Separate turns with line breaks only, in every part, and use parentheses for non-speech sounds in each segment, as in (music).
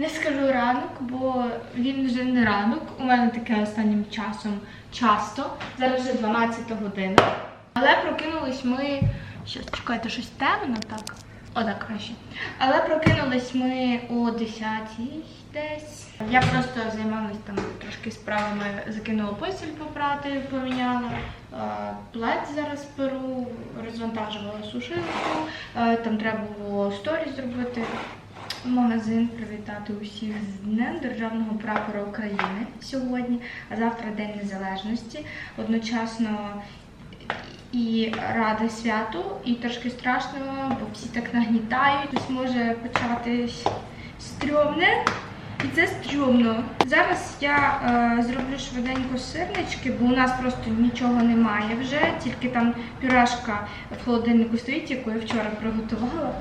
Не скажу ранок, бо він вже не ранок. У мене таке останнім часом часто. Зараз вже 12 година. Але прокинулись ми. Щас, чекайте, щось темно, так? О, так, краще. Але прокинулись ми о 10 десь. Я просто займалась там трошки справами, закинула постіль попрати, поміняла. Е, Плед зараз беру, розвантажувала сушилку. Е, Там треба було сторіс зробити. Магазин привітати усіх з Днем Державного прапора України сьогодні, а завтра День Незалежності. Одночасно і рада святу, і трошки страшно, бо всі так нагнітають. Ось може початись стрьомне. І це стрьомно. Зараз я е, зроблю швиденько сирнички, бо у нас просто нічого немає вже, тільки там пюрешка в холодильнику стоїть, яку я вчора приготувала.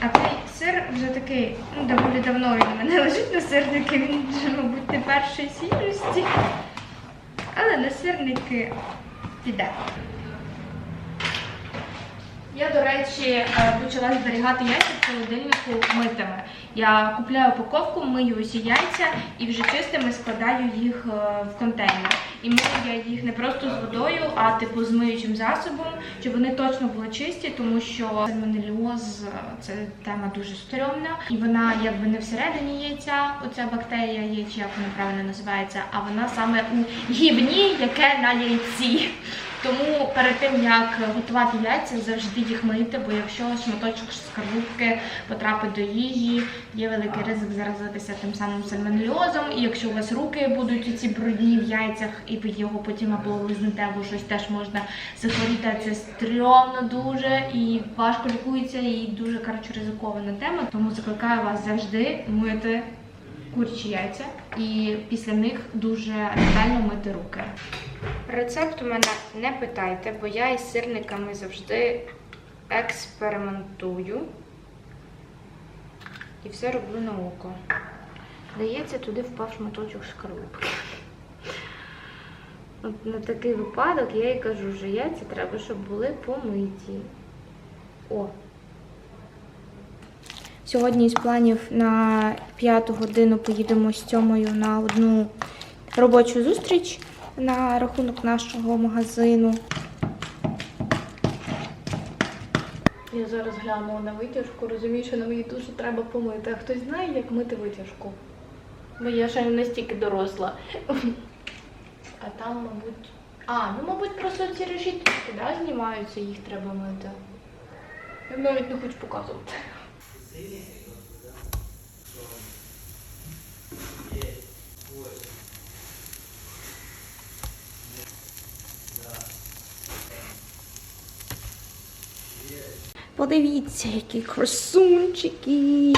А цей сир вже такий, ну, доволі давно він у мене (laughs) лежить на сирники, він вже, мабуть, не першої свіжості. Але на сирники піде. Я, до речі, е, почала зберігати яйця в холодильнику митими. Я купляю упаковку, мию усі яйця і вже чистими складаю їх е, в контейнер. І мию я їх не просто з водою, а типу з миючим засобом, щоб вони точно були чисті, тому що сальмонельоз е, це тема дуже стрьомна. І вона якби не всередині яйця, оця бактерія є, чи як вона правильно називається, а вона саме у гівні, яке на яйці. Тому перед тим як готувати яйця, завжди їх мити, бо якщо шматочок скарлупки потрапить до їжі, є великий ризик заразитися тим самим сальмонельозом. І якщо у вас руки будуть ці брудні в яйцях, і ви його потім або лизнете, або щось теж можна захворіти. Це стрьомно дуже і важко лікується, і дуже коротше ризикована тема. Тому закликаю вас завжди мити курячі яйця і після них дуже ретельно мити руки. Рецепт у мене не питайте, бо я із сирниками завжди експериментую і все роблю на око. Дається, туди впав шматочок шкарлупки. От на такий випадок я і кажу, що яйця треба, щоб були помиті. О, Сьогодні із планів на п'яту годину поїдемо з Тьомою на одну робочу зустріч на рахунок нашого магазину.
Я зараз глянула на витяжку, розумію, що нам її дуже треба помити. А хтось знає, як мити витяжку? Бо я ще не настільки доросла. А там, мабуть. А, ну мабуть, просто ці решітки да, знімаються, їх треба мити. Я навіть не хочу показувати.
Подивіться, які красунчики.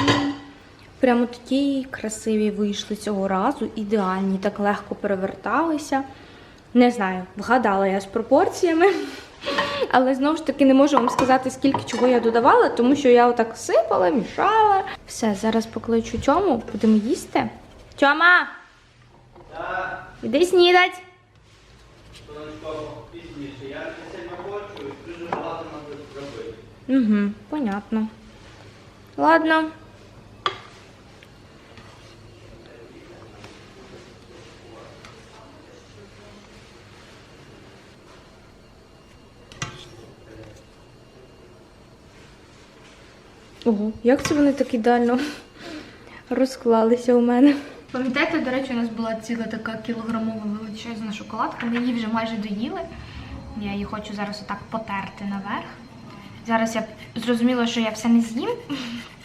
Прямо такі красиві вийшли цього разу, ідеальні, так легко переверталися. Не знаю, вгадала я з пропорціями. Але знову ж таки не можу вам сказати, скільки чого я додавала, тому що я отак сипала, мішала. Все, зараз покличу Тьому, будемо їсти. Тьома! Іди снідать!
Сонечко пізніше. Я не сильно хочу, і дуже багато треба зробити.
Угу, понятно. Ладно. Ого, як це вони так ідеально (laughs) розклалися у мене? Пам'ятаєте, до речі, у нас була ціла така кілограмова величезна шоколадка. Ми її вже майже доїли. Я її хочу зараз отак потерти наверх. Зараз я зрозуміла, що я все не з'їм,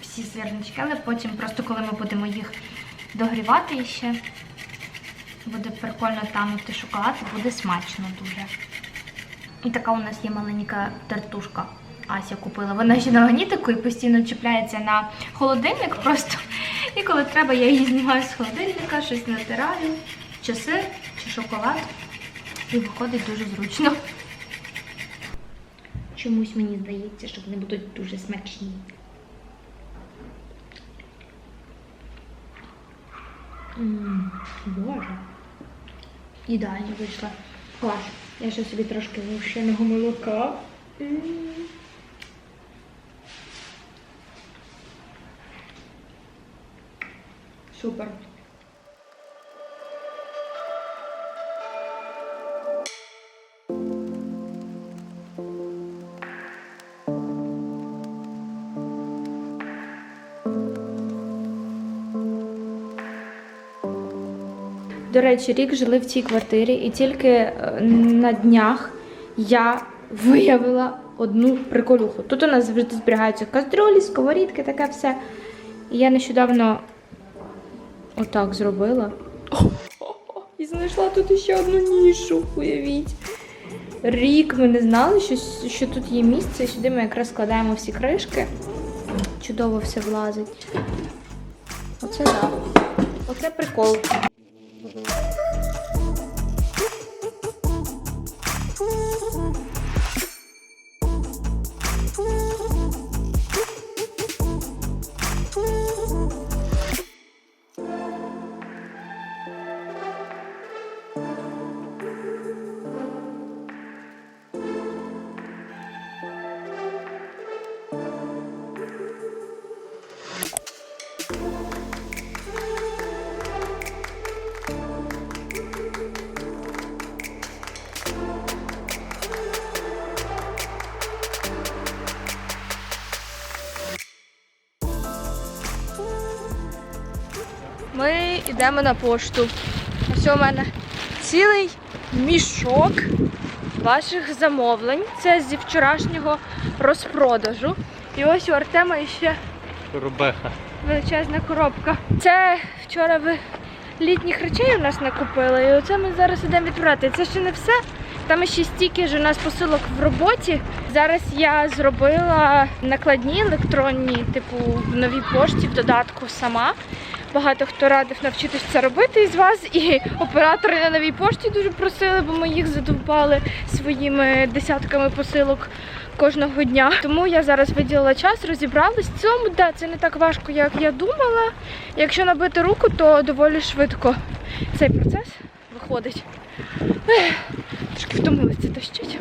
всі сирнички, але потім, просто коли ми будемо їх догрівати ще, буде прикольно танути шоколад буде смачно дуже. І така у нас є маленька тартушка. Ася купила. Вона ще на магнітику і постійно чіпляється на холодильник просто. І коли треба, я її знімаю з холодильника, щось натираю, чи сир, чи шоколад. І виходить дуже зручно. Чомусь мені здається, що вони будуть дуже смачні. Ммм, Боже. Ідеально вийшла. Клас. Я ще собі трошки вовщеного молока. М -м. Супер. До речі, рік жили в цій квартирі, і тільки е, на днях я виявила одну приколюху. Тут у нас завжди зберігаються кастрюлі, сковорідки, таке все. І я нещодавно отак зробила. І знайшла тут ще одну нішу, уявіть. Рік ми не знали, що, що тут є місце, сюди ми якраз складаємо всі кришки. Чудово все влазить. Оце так. Оце прикол. Allah'ım. Ми йдемо на пошту. Ось у мене цілий мішок ваших замовлень. Це зі вчорашнього розпродажу. І ось у Артема ще
Рубеха.
величезна коробка. Це вчора ви літніх речей у нас накупили, і оце ми зараз йдемо відбирати. Це ще не все. Там ще стільки ж у нас посилок в роботі. Зараз я зробила накладні електронні, типу в новій пошті, в додатку сама. Багато хто радив навчитись це робити із вас, і оператори на новій пошті дуже просили, бо ми їх задовбали своїми десятками посилок кожного дня. Тому я зараз виділила час, розібралась в цьому. Да, це не так важко, як я думала. Якщо набити руку, то доволі швидко цей процес виходить. Ех, Трошки втомилася тащить.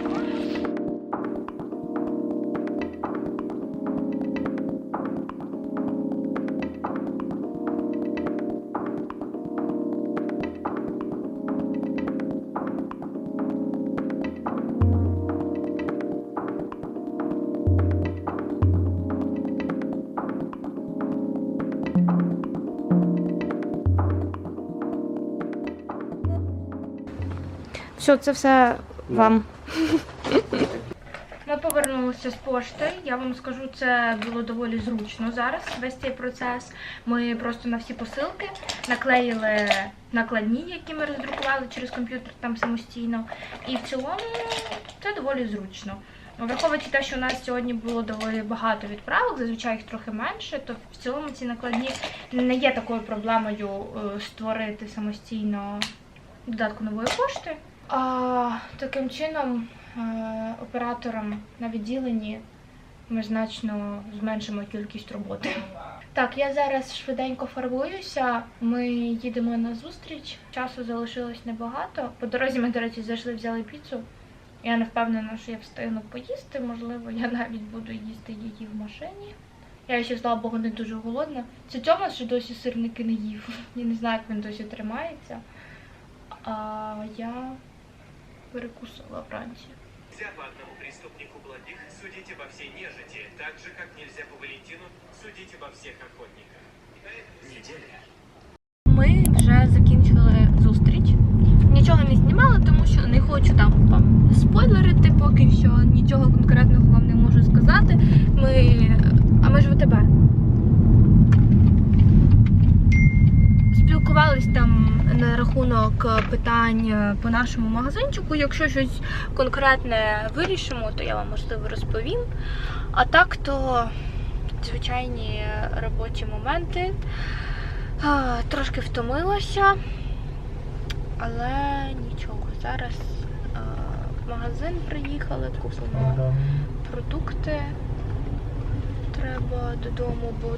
Все, це все вам. Ми повернулися з пошти. Я вам скажу, це було доволі зручно зараз. Весь цей процес. Ми просто на всі посилки наклеїли накладні, які ми роздрукували через комп'ютер там самостійно. І в цілому це доволі зручно. Враховуючи те, що у нас сьогодні було доволі багато відправок, зазвичай їх трохи менше, то в цілому ці накладні не є такою проблемою е, створити самостійно додатку нової пошти. А, таким чином, е, операторам на відділенні ми значно зменшимо кількість роботи. Так, я зараз швиденько фарбуюся. Ми їдемо на зустріч. Часу залишилось небагато. По дорозі ми, до речі, зайшли, взяли піцу. Я не впевнена, що я встигну поїсти. Можливо, я навіть буду їсти її в машині. Я ще, слава Богу, не дуже голодна. Це Тьома ще досі сирники не їв. Я не знаю, як він досі тримається. А я перекусила вранці.
Нельзя по одному преступнику благих судить обо всей нежити, так же, как нельзя по Валентину судить обо всех охотниках. Неделя.
Ми вже закінчили зустріч. Нічого не знімала, тому що не хочу там вам спойлерити поки що. Нічого конкретного вам не можу сказати. Ми. А ми ж в тебе. Спілкувались там на рахунок питань е, по нашому магазинчику. Якщо щось конкретне вирішимо, то я вам можливо розповім. А так то звичайні робочі моменти. Трошки втомилася, але нічого. Зараз в магазин приїхали, купимо продукти. Треба додому, бо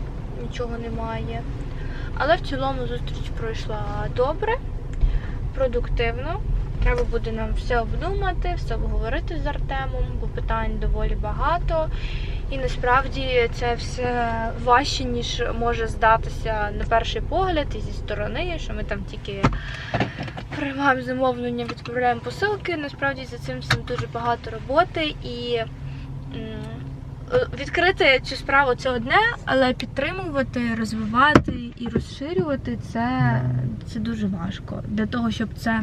нічого немає. Але в цілому зустріч пройшла добре, продуктивно. Треба буде нам все обдумати, все обговорити з Артемом, бо питань доволі багато.
І насправді це все важче, ніж може здатися на перший погляд і зі сторони, що ми там тільки приймаємо замовлення, відправляємо посилки. Насправді за цим всім дуже багато роботи і відкрити цю справу це одне, але підтримувати, розвивати і розширювати це, це дуже важко. Для того, щоб це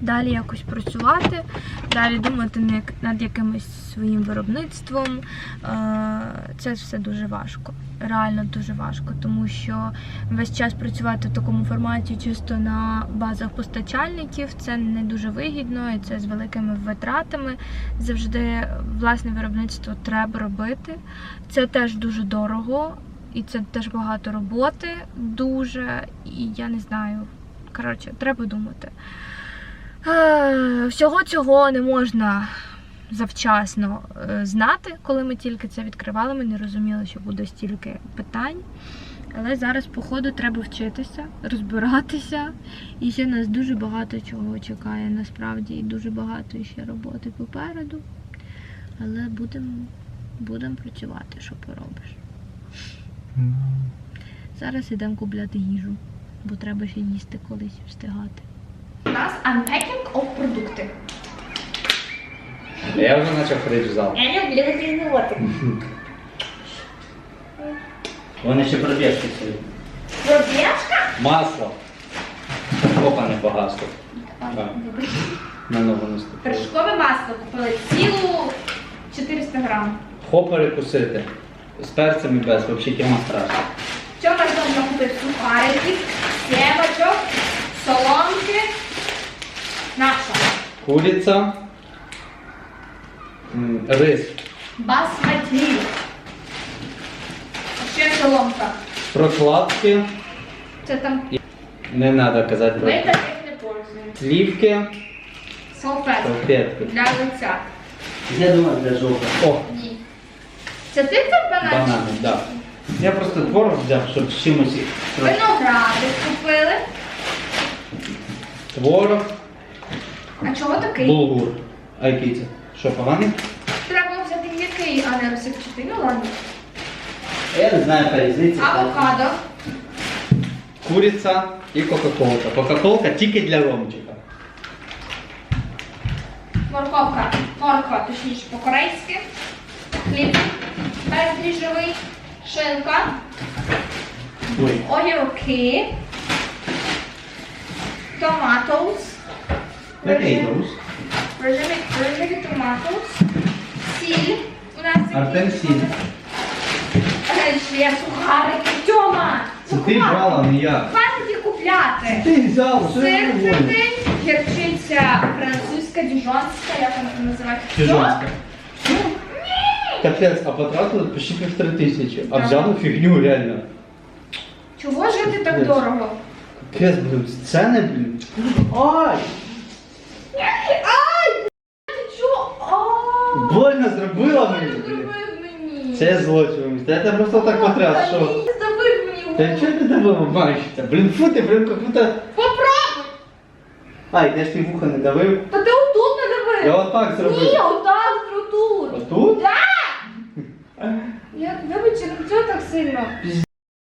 далі якось працювати, далі думати над якимось своїм виробництвом. е, Це все дуже важко. Реально дуже важко, тому що весь час працювати в такому форматі чисто на базах постачальників це не дуже вигідно і це з великими витратами. Завжди власне виробництво треба робити. Це теж дуже дорого, і це теж багато роботи, дуже. І я не знаю. Коротше, треба думати. Всього цього не можна завчасно е, знати, коли ми тільки це відкривали. Ми не розуміли, що буде стільки питань. Але зараз, по ходу, треба вчитися, розбиратися. І ще нас дуже багато чого чекає насправді, і дуже багато ще роботи попереду. Але будемо будем працювати, що поробиш. Зараз йдемо купляти їжу, бо треба ще їсти колись встигати.
У нас unpacking of продукти.
Я вже почав зал.
Я люблю різновати.
Вони ще пробіжки сьогодні.
Пробіжка?
Масло. Опа, не погасло. Так. На нову наступило.
Вершкове масло купили цілу 400 грам.
Хо перекусити. З перцем і без, взагалі тема страшна.
Що ми можна купити? Сухариків, сємочок, соломки. Наша.
Куриця. Рис.
Басматі. Ще соломка.
Прокладки.
Це там
Не треба казати
ми таких не пользуємо.
слівки.
Салфетки
Салфетки.
для лиця.
Я думаю, для жовта. О,
Ні. Це ти це банан?
банани, так. Да. Я просто творог взяв, щоб з чимось їх трошки.
Виногради купили.
Творог,
А чого такий?
булгур. А який це? Що, поганий?
Треба було взяти м'який, а не розсипчатий. Ну ладно.
Я не знаю, яка різниця.
Авокадо.
Куриця і кока-колка. Кока-колка тільки для Ромчика.
Морковка. Морква, точніше по-корейськи. Хліб бездріжджовий. Шинка.
Ой.
Огірки. Томатос.
Potatoes.
Рожеві томатос. Сіль. У нас
Артем сіль.
Е, сухарики. Тьома!
Це ти брала, не я.
Хватить їх купляти.
Ти взяв, що я
Сир
говорю?
твердий, гірчиця французька, діжонська, як вона називається?
Діжонська. Капець, а потратили почти півтори тисячі. А
Так.
взяли фігню реально.
Чого жити так
Десь.
дорого?
Капець, блін, сцени, блін. Ай!
А,
Больно зробила мені,
Ти
блін.
зробив мені.
Це злочин. Я тебе просто так потряс, що...
Ти забив мені
Та
голову.
чого ти тебе обманщиця? Блін, фу ти, блін, як будто...
Попробуй!
Ай, я ж ти вуха не давив.
Та ти отут не давив.
Я отак зробив.
Ні, отак, отут.
Отут?
Я, вибач, ну чого так сильно?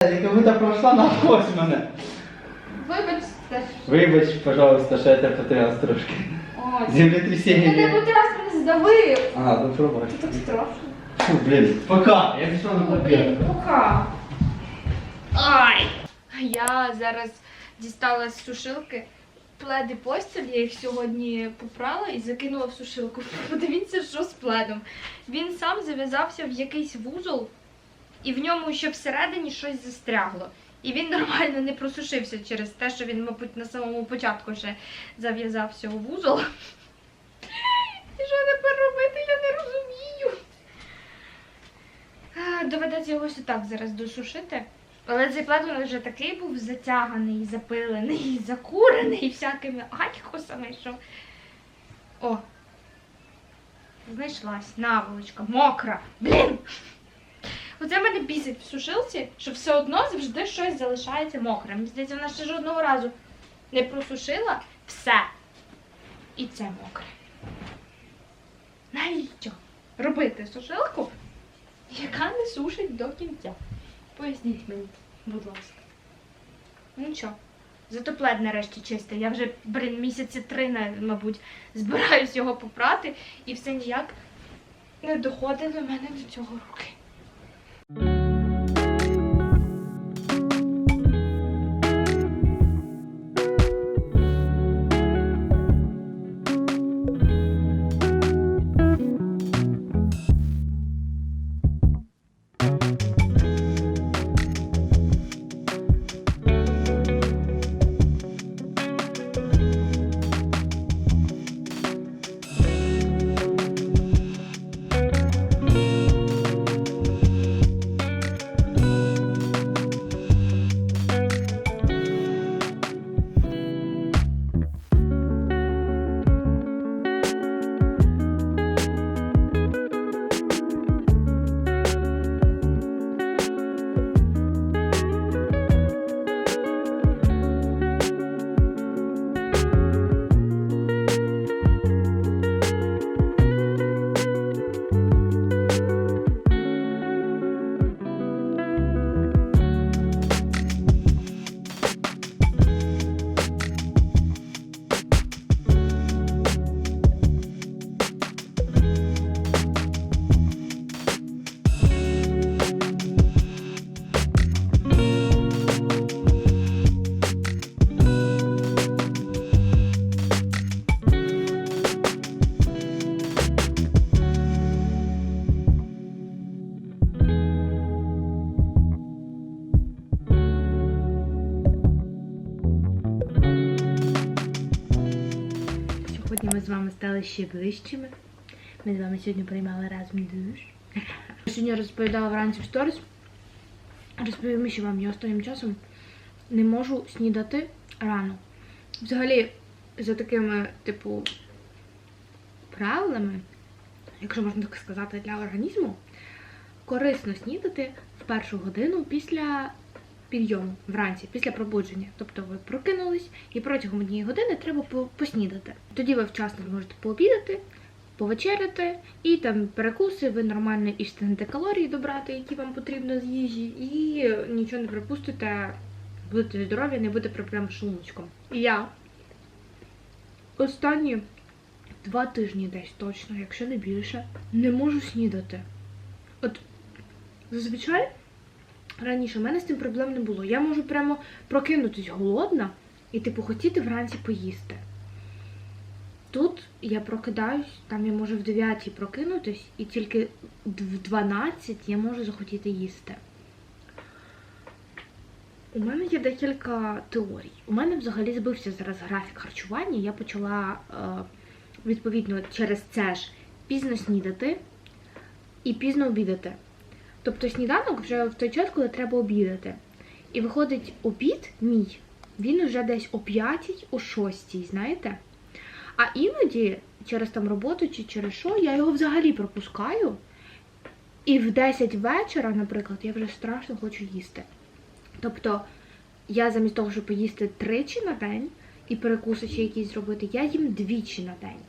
Як будто пройшла навкось мене.
Вибач, теж.
Вибач, пожалуйста, що я тебе потряс трошки.
Ой.
Землетрясіння.
раз мене здавив.
А, ну.
Це так страшно.
Фу, блін, пока. Я пішов на
Блін,
побіг.
пока. Ай! Я зараз дістала з сушилки пледи постіль, я їх сьогодні попрала і закинула в сушилку. (laughs) Подивіться, що з пледом. Він сам зав'язався в якийсь вузол, і в ньому ще всередині щось застрягло. І він (laughs) нормально не просушився через те, що він, мабуть, на самому початку ще зав'язався у вузол. І що тепер робити, я не розумію. Доведеться його ось так зараз досушити. Але цей плед вже такий був затяганий, запилений, закурений всякими альхосами, що. О! Знайшлась наволочка, мокра. Блін! Оце мене бісить в сушилці, що все одно завжди щось залишається мокрим. Мені здається, вона ще жодного разу не просушила все. І це мокре. Навіщо робити сушилку, яка не сушить до кінця. Поясніть мені, будь ласка. Ну що, зато плед нарешті чистий. Я вже, блін, місяці три, мабуть, збираюсь його попрати, і все ніяк не доходить до мене до цього руки. Стали ще ближчими. Ми з вами сьогодні приймали разом душ. Сьогодні розповідала вранці в сторіс. Розповім, що вам я останнім часом не можу снідати рано. Взагалі, за такими, типу, правилами, якщо можна так сказати, для організму, корисно снідати в першу годину після підйому вранці, після пробудження. Тобто ви прокинулись і протягом однієї години треба поснідати. Тоді ви вчасно зможете пообідати, повечеряти, і там перекуси, ви нормально і встигнете калорії добрати, які вам потрібно з їжі, і нічого не пропустите, будете здорові, не буде проблем з шлуночком. Я останні два тижні десь точно, якщо не більше, не можу снідати. От зазвичай раніше в мене з цим проблем не було. Я можу прямо прокинутись голодна і типу хотіти вранці поїсти. Тут я прокидаюсь, там я можу в 9 прокинутись, і тільки в 12 я можу захотіти їсти. У мене є декілька теорій. У мене взагалі збився зараз графік харчування. Я почала е, відповідно через це ж пізно снідати і пізно обідати. Тобто сніданок вже в той час, коли треба обідати. І виходить обід мій, він вже десь о 5, о 6, знаєте? А іноді через там роботу чи через що я його взагалі пропускаю. І в 10 вечора, наприклад, я вже страшно хочу їсти. Тобто я замість того, щоб поїсти тричі на день і перекуси якісь зробити, я їм двічі на день.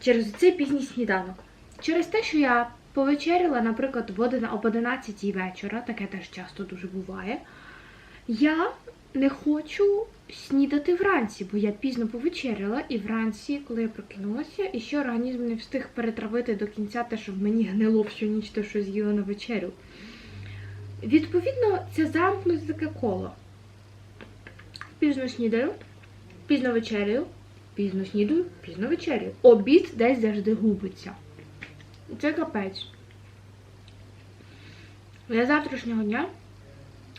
Через цей пізній сніданок. Через те, що я повечеряла, наприклад, об 11 вечора, таке теж часто дуже буває. Я не хочу снідати вранці, бо я пізно повечеряла, і вранці, коли я прокинулася, і ще організм не встиг перетравити до кінця те, щоб мені гнило всю ніч те, що з'їла на вечерю. Відповідно, це замкнуте таке коло. Пізно снідаю, пізно вечеряю, пізно снідаю, пізно вечеряю. Обід десь завжди губиться. Це капець. Я завтрашнього дня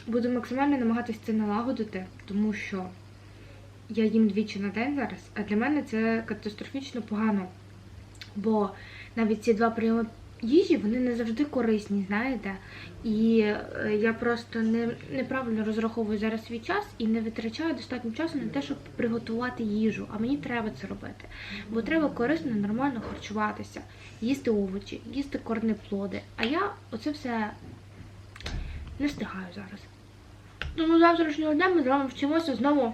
буду максимально намагатися це налагодити, тому що я їм двічі на день зараз, а для мене це катастрофічно погано. Бо навіть ці два прийоми їжі вони не завжди корисні, знаєте. І е, я просто не, неправильно розраховую зараз свій час і не витрачаю достатньо часу на те, щоб приготувати їжу. А мені треба це робити. Бо треба корисно, нормально харчуватися, їсти овочі, їсти корнеплоди. А я оце все не встигаю зараз. Тому завтрашнього дня ми з вами вчимося знову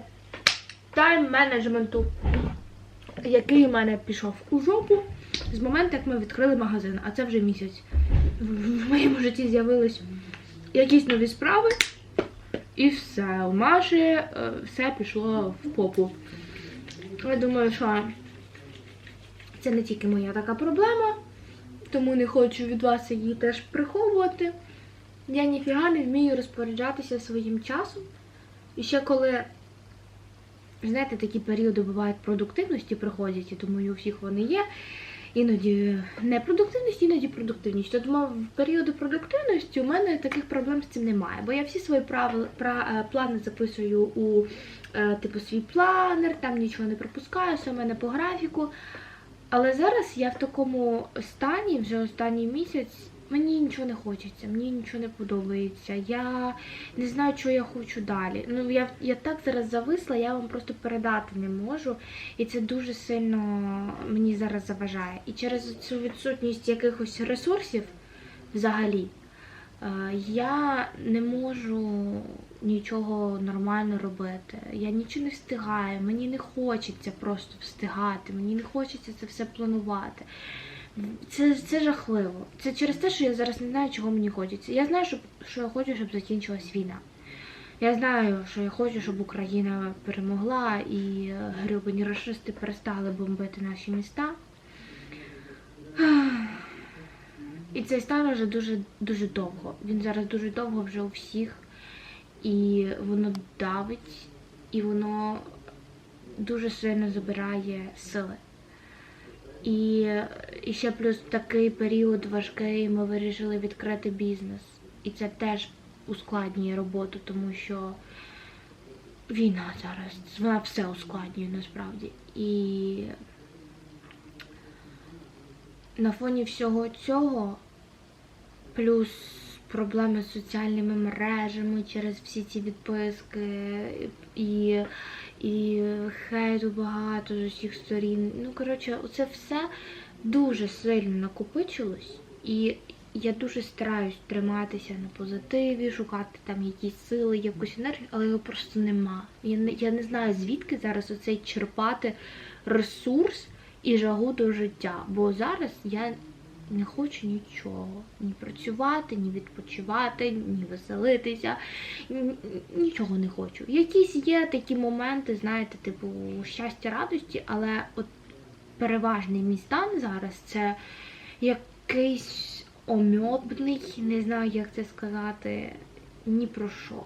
тайм-менеджменту, який у мене пішов у жопу з моменту, як ми відкрили магазин, а це вже місяць. в моєму житті з'явились якісь нові справи, і все. У Маші е, все пішло в попу. Я думаю, що це не тільки моя така проблема, тому не хочу від вас її теж приховувати. Я ніфіга не вмію розпоряджатися своїм часом. І ще коли, знаєте, такі періоди бувають продуктивності приходять, і думаю, у всіх вони є. Іноді непродуктивність, іноді продуктивність. От мов, в періоди продуктивності у мене таких проблем з цим немає, бо я всі свої правила, пра, е, плани записую у е, типу свій планер, там нічого не пропускаю, все в мене по графіку. Але зараз я в такому стані, вже останній місяць, мені нічого не хочеться, мені нічого не подобається. Я не знаю, що я хочу далі. Ну я, я так зараз зависла, я вам просто передати не можу. І це дуже сильно мені зараз заважає. І через цю відсутність якихось ресурсів взагалі. е, Я не можу нічого нормально робити. Я нічого не встигаю, мені не хочеться просто встигати, мені не хочеться це все планувати. Це, це жахливо. Це через те, що я зараз не знаю, чого мені хочеться. Я знаю, що, що я хочу, щоб закінчилась війна. Я знаю, що я хочу, щоб Україна перемогла і е, расисти перестали бомбити наші міста. І цей стан вже дуже дуже довго. Він зараз дуже довго вже у всіх. І воно давить, і воно дуже сильно забирає сили. І, і ще плюс такий період важкий, ми вирішили відкрити бізнес. І це теж ускладнює роботу, тому що війна зараз, вона все ускладнює насправді. І на фоні всього цього, плюс проблеми з соціальними мережами через всі ці відписки і, і хейту багато з усіх сторін. Ну, коротше, це все дуже сильно накопичилось, і я дуже стараюсь триматися на позитиві, шукати там якісь сили, якусь енергію, але його просто нема. Я не, я не знаю, звідки зараз оцей черпати ресурс і жагу до життя. Бо зараз я не хочу нічого. Ні працювати, ні відпочивати, ні веселитися. Нічого не хочу. Якісь є такі моменти, знаєте, типу щастя, радості, але от переважний мій стан зараз це якийсь омьобний, не знаю, як це сказати, ні про що.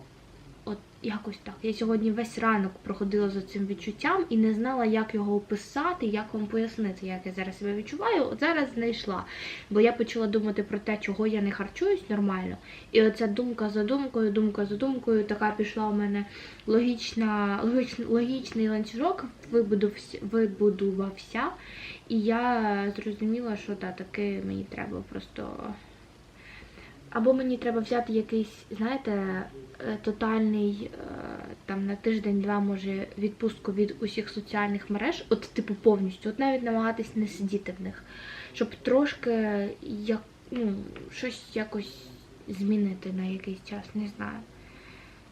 Якось так. Я сьогодні весь ранок проходила за цим відчуттям і не знала, як його описати, як вам пояснити, як я зараз себе відчуваю. От зараз знайшла. Бо я почала думати про те, чого я не харчуюсь нормально. І оця думка за думкою, думка за думкою, така пішла у мене логічна, логіч, логічний ланцюжок вибудувався, вибудувався. І я зрозуміла, що та, таки мені треба просто. Або мені треба взяти якийсь, знаєте, е, тотальний е, там на тиждень-два, може, відпустку від усіх соціальних мереж, от типу повністю, от навіть намагатись не сидіти в них, щоб трошки як, ну, щось якось змінити на якийсь час, не знаю.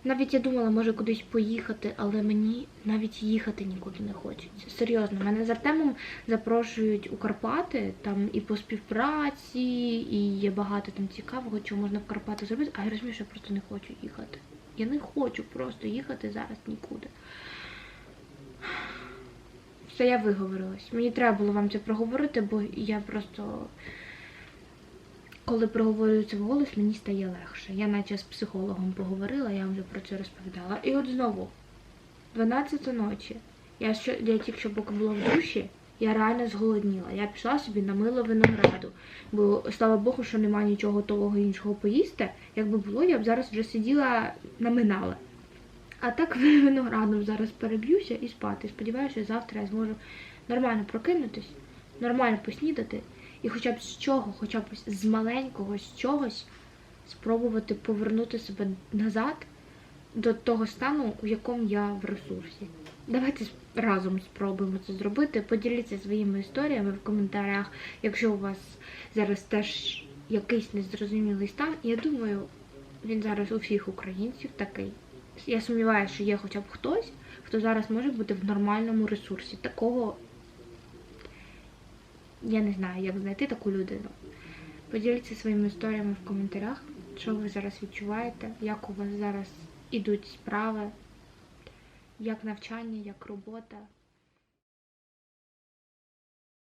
Навіть я думала, може кудись поїхати, але мені навіть їхати нікуди не хочеться. Серйозно, мене з Артемом запрошують у Карпати там і по співпраці, і є багато там цікавого, чого можна в Карпати зробити, а я розумію, що я просто не хочу їхати. Я не хочу просто їхати зараз нікуди. Все, я виговорилась. Мені треба було вам це проговорити, бо я просто. Коли проговорюю це вголос, мені стає легше. Я наче з психологом поговорила, я вам вже про це розповідала. І от знову, 12 ночі. Я, що, я тільки що поки була в душі, я реально зголодніла. Я пішла собі намила винограду. Бо слава Богу, що немає нічого готового іншого поїсти. Якби було, я б зараз вже сиділа наминала. А так (laughs) виноградом зараз переб'юся і спати. Сподіваюся, що завтра я зможу нормально прокинутись, нормально поснідати. І хоча б з чого, хоча б з маленького, з чогось спробувати повернути себе назад до того стану, в якому я в ресурсі. Давайте разом спробуємо це зробити. Поділіться своїми історіями в коментарях, якщо у вас зараз теж якийсь незрозумілий стан. Я думаю, він зараз у всіх українців такий. Я сумніваюся, що є хоча б хтось, хто зараз може бути в нормальному ресурсі. Такого я не знаю, як знайти таку людину. Поділіться своїми історіями в коментарях, що ви зараз відчуваєте, як у вас зараз ідуть справи, як навчання, як робота.